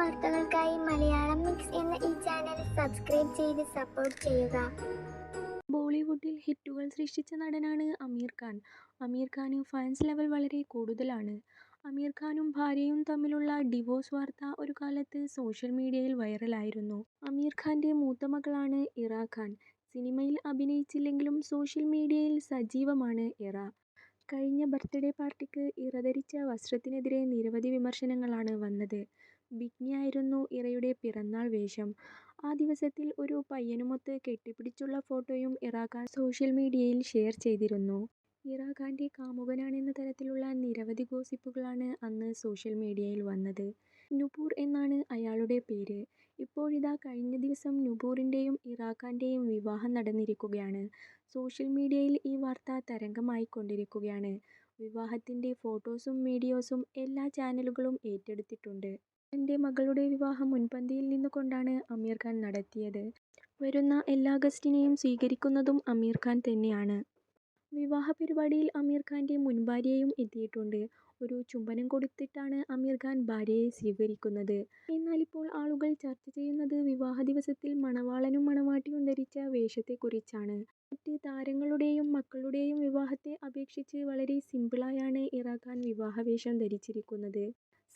വാർത്തകൾക്കായി മലയാളം മിക്സ് എന്ന ഈ ചാനൽ സബ്സ്ക്രൈബ് ചെയ്ത് സപ്പോർട്ട് ചെയ്യുക. ബോളിവുഡിൽ ഹിറ്റുകൾ സൃഷ്ടിച്ച നടനാണ് അമീർ ഖാൻ. അമീർ ഖാന് ഫാൻസ് ലെവൽ വളരെ കൂടുതലാണ്. അമീർ ഖാനും ഭാര്യയും തമ്മിലുള്ള ഡിവോഴ്സ് വാർത്ത ഒരു കാലത്ത് സോഷ്യൽ മീഡിയയിൽ വൈറലായിരുന്നു അമീർ ഖാന്റെ മൂത്ത മകളാണ് ഇറ ഖാൻ. സിനിമയിൽ അഭിനയിച്ചില്ലെങ്കിലും സോഷ്യൽ മീഡിയയിൽ സജീവമാണ് ഇറ. കഴിഞ്ഞ ബർത്ത്ഡേ പാർട്ടിക്ക് ഇറ ധരിച്ച വസ്ത്രത്തിനെതിരെ നിരവധി വിമർശനങ്ങളാണ് വന്നത്. ബിഗ്നിയായിരുന്നു ഇറയുടെ പിറന്നാൾ വേഷം. ആ ദിവസത്തിൽ ഒരു പയ്യനുമൊത്ത് കെട്ടിപ്പിടിച്ചുള്ള ഫോട്ടോയും ഇറാഖാൻ സോഷ്യൽ മീഡിയയിൽ ഷെയർ ചെയ്തിരുന്നു. ഇറ കാമുകനാണെന്ന തരത്തിലുള്ള നിരവധി ഗോസിപ്പുകളാണ് അന്ന് സോഷ്യൽ മീഡിയയിൽ വന്നത്. നുപൂർ എന്നാണ് അയാളുടെ പേര്. ഇപ്പോഴിതാ കഴിഞ്ഞ ദിവസം നുപൂറിന്റെയും ഇറ ഖാന്റെയും വിവാഹം നടന്നിരിക്കുകയാണ്. സോഷ്യൽ മീഡിയയിൽ ഈ വാർത്ത തരംഗമായിക്കൊണ്ടിരിക്കുകയാണ് വിവാഹത്തിന്റെ ഫോട്ടോസും വീഡിയോസും എല്ലാ ചാനലുകളും ഏറ്റെടുത്തിട്ടുണ്ട്. തന്റെ മകളുടെ വിവാഹം മുൻപന്തിയിൽ നിന്നുകൊണ്ടാണ് അമീർ ഖാൻ നടത്തിയത്. വരുന്ന എല്ലാ ഗസ്റ്റിനെയും സ്വീകരിക്കുന്നതും അമീർ ഖാൻ തന്നെയാണ്. വിവാഹ പരിപാടിയിൽ അമീർ ഖാന്റെ മുൻ ഭാര്യയും എത്തിയിട്ടുണ്ട്. ഒരു ചുംബനം കൊടുത്തിട്ടാണ് അമീർ ഖാൻ ഭാര്യയെ സ്വീകരിക്കുന്നത്. എന്നാൽ ഇപ്പോൾ ആളുകൾ ചർച്ച ചെയ്യുന്നത് വിവാഹ ദിവസത്തിൽ മണവാളനും മണവാട്ടിയും ധരിച്ച വേഷത്തെക്കുറിച്ചാണ്. മറ്റ് താരങ്ങളുടെയും മക്കളുടെയും വിവാഹത്തെ അപേക്ഷിച്ച് വളരെ സിമ്പിളായാണ് ഇറാഖാൻ വിവാഹവേഷം ധരിച്ചിരിക്കുന്നത്.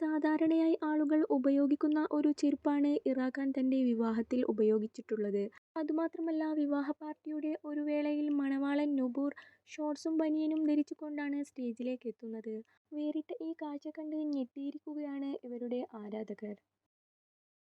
സാധാരണയായി ആളുകൾ ഉപയോഗിക്കുന്ന ഒരു ചെരുപ്പാണ് ഇറാഖാൻ തന്റെ വിവാഹത്തിൽ ഉപയോഗിച്ചിട്ടുള്ളത്. അതുമാത്രമല്ല വിവാഹ പാർട്ടിയുടെ ഒരു വേളയിൽ മണവാളൻ നുബൂർ ഷോർട്സും ബനിയനും ധരിച്ചുകൊണ്ടാണ് സ്റ്റേജിലേക്ക് എത്തുന്നത്. വേറിട്ട ഈ കാഴ്ച കണ്ട് ഞെട്ടിയിരിക്കുകയാണ് ഇവരുടെ ആരാധകർ.